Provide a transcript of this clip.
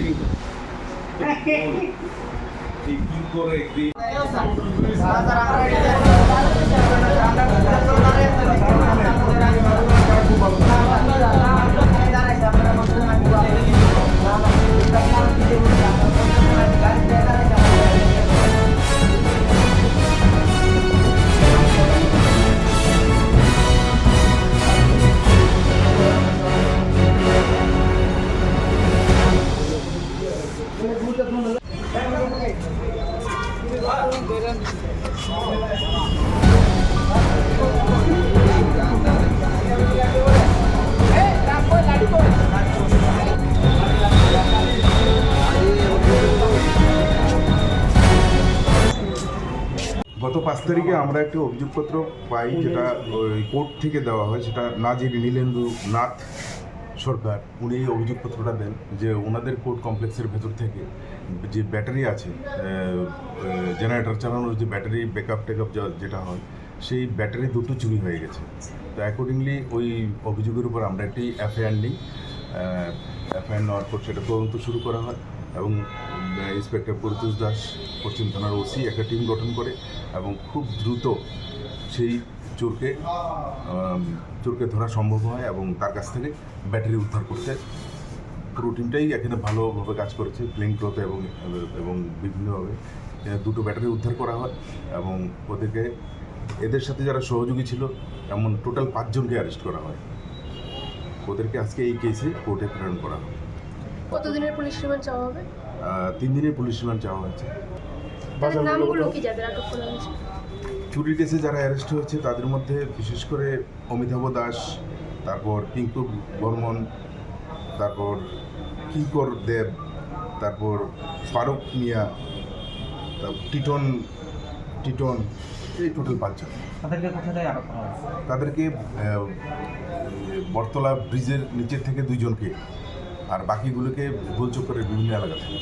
হচ্ছে কিন্তু কি করে একদিন গত পাঁচ তারিখে আমরা একটি অভিযোগপত্র পাই, যেটা কোর্ট থেকে দেওয়া হয়, সেটা নাজির নীলেন্দু নাথ সরকার, উনি এই অভিযোগপত্রটা দেন যে ওনাদের কোর্ট কমপ্লেক্সের ভেতর থেকে যে ব্যাটারি আছে জেনারেটর চালানোর যে ব্যাটারি ব্যাকআপ টেকআপ যেটা হয়, সেই ব্যাটারি দুটো চুরি হয়ে গেছে। তো অ্যাকর্ডিংলি ওই অভিযোগের উপর আমরা একটি এফআইআর নিই। এফআইআর নেওয়ার পর সেটা তদন্ত শুরু করা হয় এবং ইন্সপেক্টর পরিতোষ দাস, পশ্চিম থানার ওসি, একটা টিম গঠন করে এবং খুব দ্রুত সেই চোরকে চোরকে ধরা সম্ভব হয় এবং তার কাছ থেকে ব্যাটারি উদ্ধার করতে পুরো টিমটাই এখানে ভালোভাবে কাজ করেছে প্লেন ক্লথে এবং এবং বিভিন্নভাবে। দুটো ব্যাটারি উদ্ধার করা হয় এবং ওদেরকে এদের সাথে যারা সহযোগী ছিল এমন টোটাল পাঁচজনকে অ্যারেস্ট করা হয়। ওদেরকে আজকে এই কেসে কোর্টে প্রেরণ করা হয় কতদিনের পুলিশ রিমান্ড চাওয়া হবে? তিন দিনের পুলিশ রিমান্ড চাওয়া হয়েছে। নামগুলো কি যাদের আটক করা হয়েছে? চুরি কেসে যারা অ্যারেস্ট হয়েছে তাদের মধ্যে বিশেষ করে অমিতাভ দাস তারপর পিঙ্কু বর্মন তারপর কিঙ্কর দেব তারপর ফারুক মিয়া তারপর টিটন টিটন এই টোটাল পাঁচজন। তাদেরকে কোথা আটক করা হয়েছে তাদেরকে বটতলা ব্রিজের নিচের থেকে দুইজনকে আর বাকিগুলোকে গোলচক্করের বিভিন্ন এলাকা থেকে।